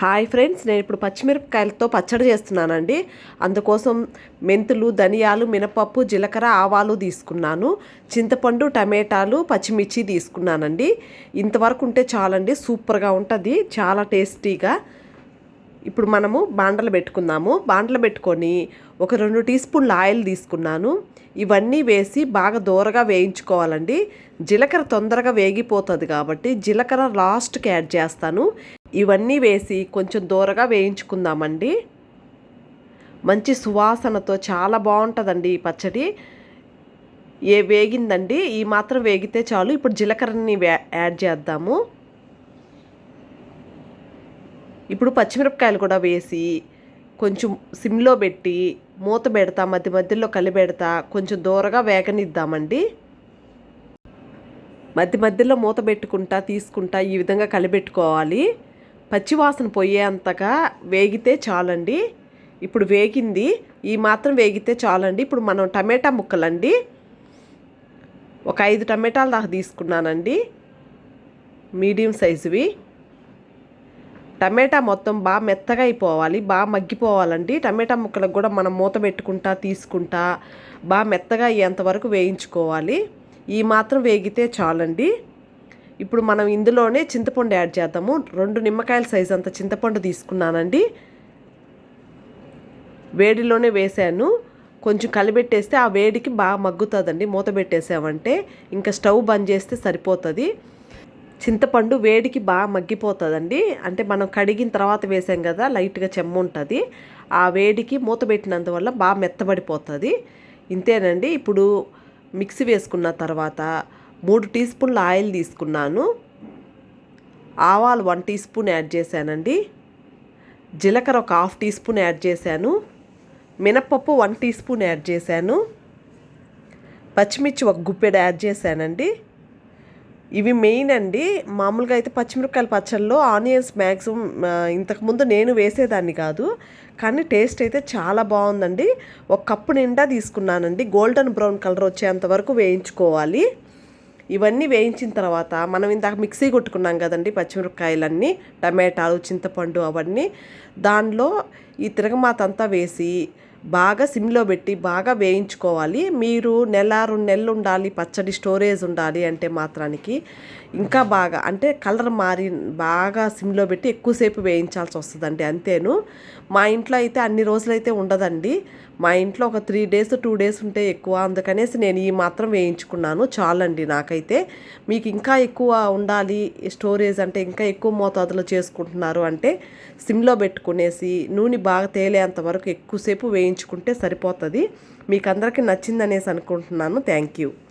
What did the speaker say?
Hi friends నేను ఇప్పుడు పచ్చిమిరపకాయలతో పచ్చడి చేస్తున్నానండి. అందుకోసం మెంతులు ధనియాలు మినపప్పు జీలకర్ర ఆవాలు తీసుకున్నాను. చింతపండు టమాటాలు పచ్చిమిర్చి తీసుకున్నానండి. ఇంతవరకు ఉంటే చాలండి సూపర్గా ఉంటుంది చాలా టేస్టీగా. ఇప్పుడు మనము బాండలు పెట్టుకుందాము. బాండలు పెట్టుకొని ఒక రెండు టీ స్పూన్ల ఆయిల్ తీసుకున్నాను. ఇవన్నీ వేసి బాగా దూరగా వేయించుకోవాలండి. జీలకర్ర తొందరగా వేగిపోతుంది కాబట్టి జీలకర్ర లాస్ట్కి యాడ్ చేస్తాను. ఇవన్నీ వేసి కొంచెం దూరగా వేయించుకుందామండి. మంచి సువాసనతో చాలా బాగుంటుందండి ఈ పచ్చడి. ఏ వేగిందండి? ఈ మాత్రం వేగితే చాలు. ఇప్పుడు జీలకర్రని యాడ్ చేద్దాము. ఇప్పుడు పచ్చిమిరపకాయలు కూడా వేసి కొంచెం సిమ్లో పెట్టి మూత పెడతా మధ్య మధ్యలో కలిపెడతా కొంచెం దూరగా వేగనిద్దామండి. మధ్య మధ్యలో మూత పెట్టుకుంటా తీసుకుంటా ఈ విధంగా కలిపెట్టుకోవాలి పచ్చివాసన పోయేంతగా వేగితే చాలండి. ఇప్పుడు వేగింది ఈ మాత్రం వేగితే చాలండి. ఇప్పుడు మనం టమాటా ముక్కలండి. ఒక ఐదు టమాటాలు దాకా తీసుకున్నానండి. మీడియం సైజువి. టమాటా మొత్తం బాగా మెత్తగా అయిపోవాలి బాగా మగ్గిపోవాలండి. టమాటా ముక్కలకు కూడా మనం మూత పెట్టుకుంటా తీసుకుంటా బాగా మెత్తగా అయ్యేంత వరకు వేయించుకోవాలి. ఈ మాత్రం వేగితే చాలండి. ఇప్పుడు మనం ఇందులోనే చింతపండు యాడ్ చేద్దాము. రెండు నిమ్మకాయల సైజ్ అంత చింతపండు తీసుకున్నానండి. వేడిలోనే వేసాను. కొంచెం కలిపెట్టేస్తే ఆ వేడికి బాగా మగ్గుతుందండి మూత పెట్టేసామంటే. ఇంకా స్టవ్ బంద్ చేస్తే సరిపోతుంది. చింతపండు వేడికి బాగా మగ్గిపోతుందండి. అంటే మనం కడిగిన తర్వాత వేసాం కదా లైట్గా చెమ్మ ఉంటుంది. ఆ వేడికి మూత పెట్టినందువల్ల బాగా మెత్తబడిపోతుంది. ఇంతేనండి. ఇప్పుడు మిక్సీ వేసుకున్న తర్వాత మూడు టీ స్పూన్ల ఆయిల్ తీసుకున్నాను. ఆవాలు వన్ టీ స్పూన్ యాడ్ చేశానండి. జీలకర్ర ఒక హాఫ్ టీ స్పూన్ యాడ్ చేశాను. మినప్పప్పు వన్ టీ స్పూన్ యాడ్ చేశాను. పచ్చిమిర్చి ఒక గుప్పెడు యాడ్ చేశానండి. ఇవి మెయిన్ అండి. మామూలుగా అయితే పచ్చిమిరపకాయల పచ్చళ్ళలో ఆనియన్స్ మ్యాక్సిమం ఇంతకుముందు నేను వేసేదాన్ని కాదు. కానీ టేస్ట్ అయితే చాలా బాగుందండి. ఒక కప్పు నిండా తీసుకున్నానండి. గోల్డెన్ బ్రౌన్ కలర్ వచ్చేంత వరకు వేయించుకోవాలి. ఇవన్నీ వేయించిన తర్వాత మనం ఇందాక మిక్సీ కొట్టుకున్నాం కదండి పచ్చిమిరపకాయలన్నీ టమాటాలు చింతపండు అవన్నీ. దానిలో ఈ తిరగమాత అంతా వేసి బాగా సిమ్లో పెట్టి బాగా వేయించుకోవాలి. మీరు నెల రెండు నెలలు ఉండాలి పచ్చడి స్టోరేజ్ ఉండాలి అంటే మాత్రానికి. ఇంకా బాగా అంటే కలర్ మారి బాగా సిమ్లో పెట్టి ఎక్కువసేపు వేయించాల్సి వస్తుందండి అంతేను. మా ఇంట్లో అయితే అన్ని రోజులైతే ఉండదండి. మా ఇంట్లో ఒక త్రీ డేస్ టూ డేస్ ఉంటే ఎక్కువ. అందుకనేసి నేను ఈ మాత్రం వేయించుకున్నాను. చాలండి నాకైతే. మీకు ఇంకా ఎక్కువ ఉండాలి స్టోరేజ్ అంటే ఇంకా ఎక్కువ మోతాదులో చేసుకుంటున్నారు అంటే సిమ్లో పెట్టుకునేసి నూనె బాగా తేలేంత వరకు ఎక్కువసేపు వేయించుకుంటే సరిపోతుంది. మీకు అందరికీ నచ్చిందనేసి అనుకుంటున్నాను. Thank you.